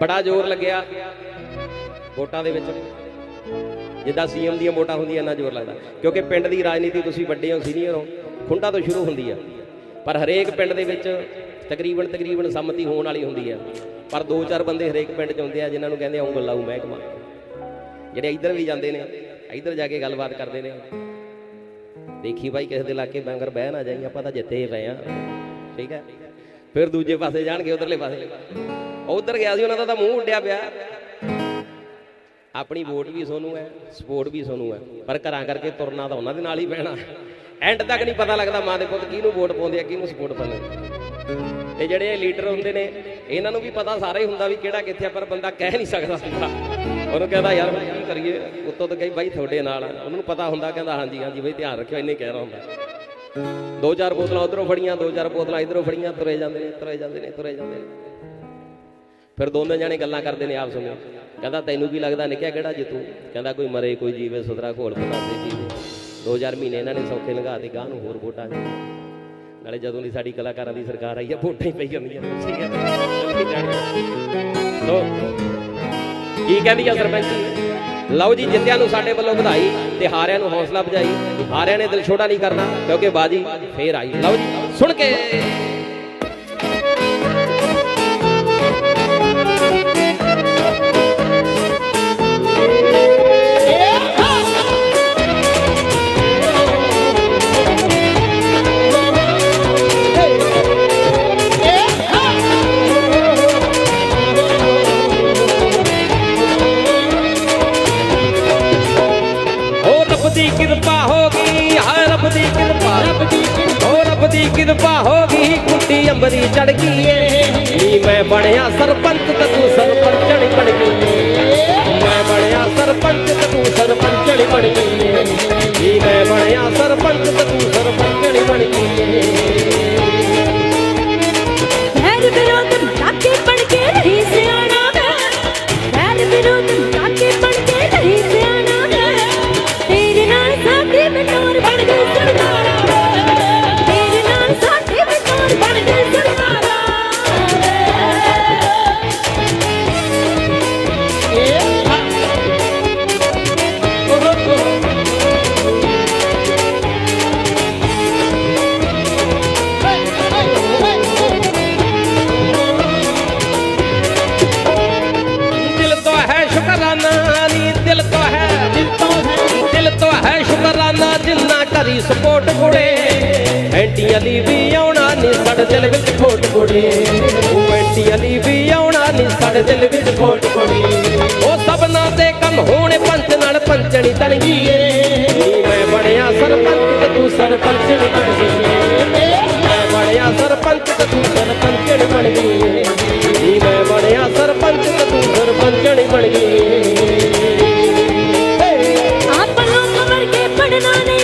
ਬੜਾ ਜ਼ੋਰ ਲੱਗਿਆ। ਵੋਟਾਂ ਦੇ ਵਿੱਚ ਜਿੱਦਾਂ ਸੀਐਮ ਦੀਆਂ ਵੋਟਾਂ ਹੁੰਦੀਆਂ, ਇੰਨਾ ਜ਼ੋਰ ਲੱਗਦਾ। ਕਿਉਂਕਿ ਪਿੰਡ ਦੀ ਰਾਜਨੀਤੀ ਤੁਸੀਂ ਵੱਡੇ ਹੋ, ਸੀਨੀਅਰ ਹੋ, ਖੁੰਡਾ ਤੋਂ ਸ਼ੁਰੂ ਹੁੰਦੀ ਆ। ਪਰ ਹਰੇਕ ਪਿੰਡ ਦੇ ਵਿੱਚ ਤਕਰੀਬਨ ਤਕਰੀਬਨ ਸੰਮਤੀ ਹੋਣ ਵਾਲੀ ਹੁੰਦੀ ਆ। ਪਰ ਦੋ ਚਾਰ ਬੰਦੇ ਹਰੇਕ ਪਿੰਡ 'ਚ ਹੁੰਦੇ ਆ, ਜਿਨ੍ਹਾਂ ਨੂੰ ਕਹਿੰਦੇ ਆ, ਉਂਗਲ ਲਾਊ ਮਹਿਕਮਾ। ਜਿਹੜੇ ਇੱਧਰ ਵੀ ਜਾਂਦੇ ਨੇ, ਇੱਧਰ ਜਾ ਕੇ ਗੱਲਬਾਤ ਕਰਦੇ ਨੇ। ਦੇਖੀ ਭਾਈ ਕਿਸੇ ਦੇ ਇਲਾਕੇ ਬੰਗਰ ਬਹਿ ਨਾ ਜਾਈ, ਆਪਾਂ ਤਾਂ ਜਿੱਤੇ ਹੀ ਪਏ ਆ। ਠੀਕ ਹੈ? ਫਿਰ ਦੂਜੇ ਪਾਸੇ ਜਾਣਗੇ, ਉਧਰਲੇ ਪਾਸੇ। ਉਧਰ ਗਿਆ ਸੀ, ਉਹਨਾਂ ਦਾ ਤਾਂ ਮੂੰਹ ਉੱਡਿਆ ਪਿਆ। ਆਪਣੀ ਵੋਟ ਵੀ ਸੋਨੂੰ ਹੈ, ਸਪੋਰਟ ਵੀ ਸੋਨੂੰ ਹੈ, ਪਰ ਘਰਾਂ ਕਰਕੇ ਤੁਰਨਾ ਤਾਂ ਉਹਨਾਂ ਦੇ ਨਾਲ ਹੀ ਪੈਣਾ। ਐਂਡ ਤੱਕ ਨਹੀਂ ਪਤਾ ਲੱਗਦਾ ਮਾਂ ਦੇ ਪੁੱਤ ਕਿਹਨੂੰ ਵੋਟ ਪਾਉਂਦੇ ਆ, ਕਿਹਨੂੰ ਸਪੋਰਟ ਪਾਉਂਦੇ ਤੇ ਜਿਹੜੇ ਲੀਡਰ ਹੁੰਦੇ ਨੇ, ਇਹਨਾਂ ਨੂੰ ਵੀ ਪਤਾ ਸਾਰਾ ਹੀ ਹੁੰਦਾ ਵੀ ਕਿਹੜਾ ਕਿੱਥੇ ਆ, ਪਰ ਬੰਦਾ ਕਹਿ ਨਹੀਂ ਸਕਦਾ ਹੁੰਦਾ। ਉਹਨੂੰ ਕਹਿੰਦਾ, ਯਾਰ ਕੀ ਕਰੀਏ? ਉੱਤੋਂ ਤਾਂ ਕਹੀ, ਬਾਈ, ਤੁਹਾਡੇ ਨਾਲ ਆ। ਉਹਨਾਂ ਨੂੰ ਪਤਾ ਹੁੰਦਾ, ਕਹਿੰਦਾ, ਹਾਂਜੀ ਹਾਂਜੀ, ਬਈ, ਧਿਆਨ ਰੱਖਿਓ, ਇੰਨੇ ਕਹਿ ਰਹਾ ਹੁੰਦਾ। ਦੋ ਚਾਰ ਬੋਤਲਾਂ ਉਧਰੋਂ ਫੜੀਆਂ, ਦੋ ਚਾਰ ਬੋਤਲਾਂ ਇਧਰੋਂ ਫੜੀਆਂ, ਤੁਰੇ ਜਾਂਦੇ ਨੇ, ਤੁਰੇ ਜਾਂਦੇ ਨੇ, ਤੁਰੇ ਜਾਂਦੇ ਨੇ। ਫਿਰ ਦੋਨੋਂ ਜਾਣੇ ਗੱਲਾਂ ਕਰਦੇ ਨੇ ਆਪਸ ਵਿੱਚ। ਕਹਿੰਦਾ ਤੈਨੂੰ ਕੀ ਲੱਗਦਾ ਨਿਕਿਆ ਕਿਹੜਾ ਜਿੱਤੂ ਕਹਿੰਦਾ ਕੋਈ ਮਰੇ ਕੋਈ ਜੀਵੇ ਸੁਧਰਾ ਘੋਲ ਪਤਾਸੇ ਪੀਵੇ 2000 ਮਹੀਨੇ ਇਹਨਾਂ ਨੇ ਸੌਖੇ ਲੰਘਾ ਤੇ ਗਾਂ ਨੂੰ ਹੋਰ ਵੋਟਾਂ ਦੇ ਨਾਲੇ ਜਦੋਂ ਦੀ ਸਾਡੀ ਕਲਾਕਾਰਾਂ ਦੀ ਸਰਕਾਰ ਆਈ ਆ ਵੋਟਾਂ ਹੀ ਪਈ ਜਾਂਦੀਆਂ ਠੀਕ ਹੈ। ਸੋ ਕੀ ਕਹਿੰਦੀ ਆ ਸਰਪੰਚ ਲਓ ਜੀ ਜਿੱਤਿਆਂ ਨੂੰ ਸਾਡੇ ਵੱਲੋਂ ਵਧਾਈ ਤੇ ਹਾਰਿਆਂ ਨੂੰ ਹੌਸਲਾ ਵਜਾਈ ਹਾਰਿਆਂ ਨੇ ਦਿਲ ਛੋਟਾ ਨਹੀਂ ਕਰਨਾ ਕਿਉਂਕਿ ਬਾਜੀ ਫੇਰ ਆਈ। ਲਓ ਜੀ ਸੁਣ ਕੇ। ਰੱਬ ਦੀ ਕਿਰਪਾ ਹੋ ਗਈ, ਹਾਏ ਰੱਬ ਦੀ ਕਿਰਪਾ, ਰੱਬ ਦੀ ਓ ਰੱਬ ਦੀ ਕਿਰਪਾ ਹੋ ਗਈ ਕੁੱਟੀ ਅੰਬਰੀ ਚੜ ਗਈ ਏ। ਨੀ ਮੈਂ ਬਣਿਆ ਸਰਪੰਚ, ਤੇ ਤੂੰ ਸਰਪੰਚਣੀ ਬਣ ਗਈ ਜਿੰਨਾ ਸਪੋਰਟ ਕੁੜੇ ਐਂਟੀ ਅਲੀ ਵੀ ਆਉਣਾ ਨੀ ਸਾਡੇ ਦਿਲ ਵਿੱਚ ਖੋਟ ਕੁੜੇ ਉਹ ਐਂਟੀ ਅਲੀ ਵੀ ਆਉਣਾ ਨੀ ਸਾਡੇ ਦਿਲ ਵਿੱਚ ਖੋਟ ਕੁੜੇ ਉਹ ਸਭਨਾ ਦੇ ਕੰਮ ਹੋਣੇ ਪੰਚ ਨਾਲ ਪੰਚਣੀ ਤਣਗੀ ਏ ਮੈਂ ਬਣਿਆ ਸਰਪੰਚ ਤੇ ਤੂੰ ਸਰਪੰਚਣੀ ਬਣ ਗਈ। ਮੈਂ ਬਣਿਆ ਸਰਪੰਚ ਤੇ ਤੂੰ ਸਰਪੰਚਣੀ ਬਣ ਗਈ। ਮੈਂ ਬਣਿਆ ਸਰਪੰਚ ਤੇ ਤੂੰ ਸਰਪੰਚਣੀ ਬਣ ਗਈ। ਆਪ ਲੋਕ ਵਰਗੇ ਪੜਨਾ ਨਹੀਂ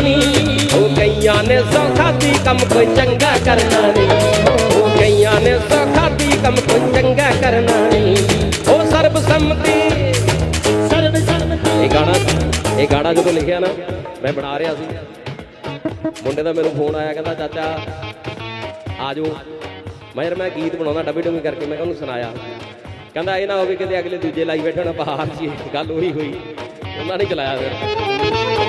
ਨਹੀਂ ਉਹ ਕਈਆਂ ਨੇ ਸੌਖਾ ਦੀ ਕੰਮ ਕੋਈ ਚੰਗਾ ਕਰਨਾ ਨਹੀਂ। ਉਹ ਕਈਆਂ ਨੇ ਸੌਖਾ ਦੀ ਕੰਮ ਕੋਈ ਚੰਗਾ ਕਰਨਾ ਨਹੀਂ। ਉਹ ਸਰਬਸੰਮਤੀ ਸਰਬ ਸਰਬਤੀ ਇਹ ਗਾਣਾ ਇਹ ਗਾਣਾ ਜਦੋਂ ਲਿਖਿਆ ਨਾ ਮੈਂ ਬਣਾ ਰਿਹਾ ਸੀ। ਮੁੰਡੇ ਦਾ ਮੈਨੂੰ ਫੋਨ ਆਇਆ ਕਹਿੰਦਾ ਚਾਚਾ ਆ ਜਾਓ ਮੈਂ ਯਾਰ ਮੈਂ ਗੀਤ ਬਣਾਉਂਦਾ ਡੱਬੀ ਡੁੱਬੀ ਕਰਕੇ ਮੈਂ ਉਹਨੂੰ ਸੁਣਾਇਆ। ਕਹਿੰਦਾ ਇਹ ਨਾ ਹੋਵੇ ਕਿਤੇ ਅਗਲੇ ਦੂਜੇ ਲਾਈ ਬੈਠਣ ਬਾਹਰ ਜੀ ਗੱਲ ਉਹੀ ਹੋਈ। ਉਹਨਾਂ ਨੇ ਚਲਾਇਆ ਫਿਰ।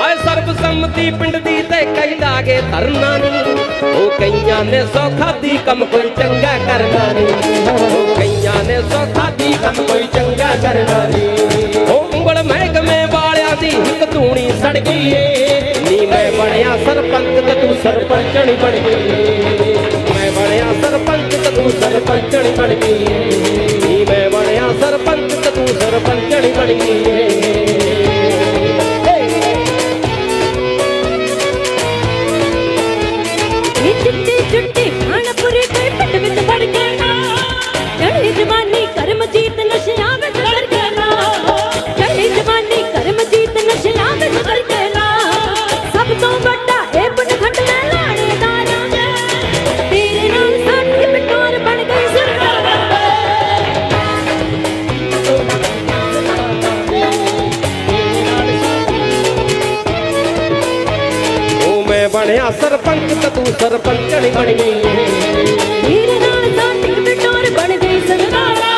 ਹਾਏ ਸਰਬਸੰਮਤੀ ਪਿੰਡ ਦੀ ਤੇ ਕਈ ਲਾਗੇ ਧਰਨਾ ਨਹੀਂ ਉਹ ਕਈਆਂ ਨੇ ਸੌਖਾ ਦੀ ਕੰਮ ਕੋਈ ਚੰਗਾ ਕਰਨਾ ਨਹੀਂ ਉਹ ਕਈਆਂ ਨੇ ਸੌਖਾ ਦੀ ਕੰਮ ਕੋਈ ਚੰਗਾ ਕਰਨਾ ਨਹੀਂ ਉਹ ਉਂਗਲ ਮਹਿਕਮੇ ਵਾਲਿਆਂ ਦੀ ਹਿੱਕ ਧੂਣੀ ਸੜ ਗਈ ਏ। ਨੀ ਮੈਂ ਬਣਿਆ ਸਰਪੰਚ ਤੇ ਤੂੰ ਸਰਪੰਚਣੀ ਬਣ ਗਈ ਮੈਂ ਬਣਿਆ ਸਰਪੰਚ ਤੇ ਤੂੰ ਸਰਪੰਚਣੀ ਬਣ ਗਈ ਨੀ ਮੈਂ ਬਣਿਆ ਸਰਪੰਚ ਤੇ ਤੂੰ ਸਰਪੰਚ ਬਣਿਆ ਸਰਪੰਚ ਤੇ ਤੂੰ ਸਰਪੰਚਣੀ ਬਣ ਗਈ। ਏ ਮੇਰੇ ਨਾਲ ਸਾਥੀ ਬਟੋਰ ਬਣ ਗਈ ਸਰਦਾਰਾ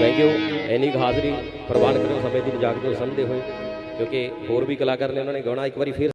ਥੈਂਕ ਯੂ ਐਨੀ ਕੁ ਹਾਜ਼ਰੀ ਪ੍ਰਵਾਨ ਕਰੋ ਸਮੇਂ ਦੀ ਮਜ਼ਾਕ ਨੂੰ ਸਮਝਦੇ ਹੋਏ ਕਿਉਂਕਿ ਹੋਰ ਵੀ ਕਲਾਕਾਰ ਨੇ ਉਹਨਾਂ ਨੇ ਗਾਉਣਾ ਇੱਕ ਵਾਰੀ ਫਿਰ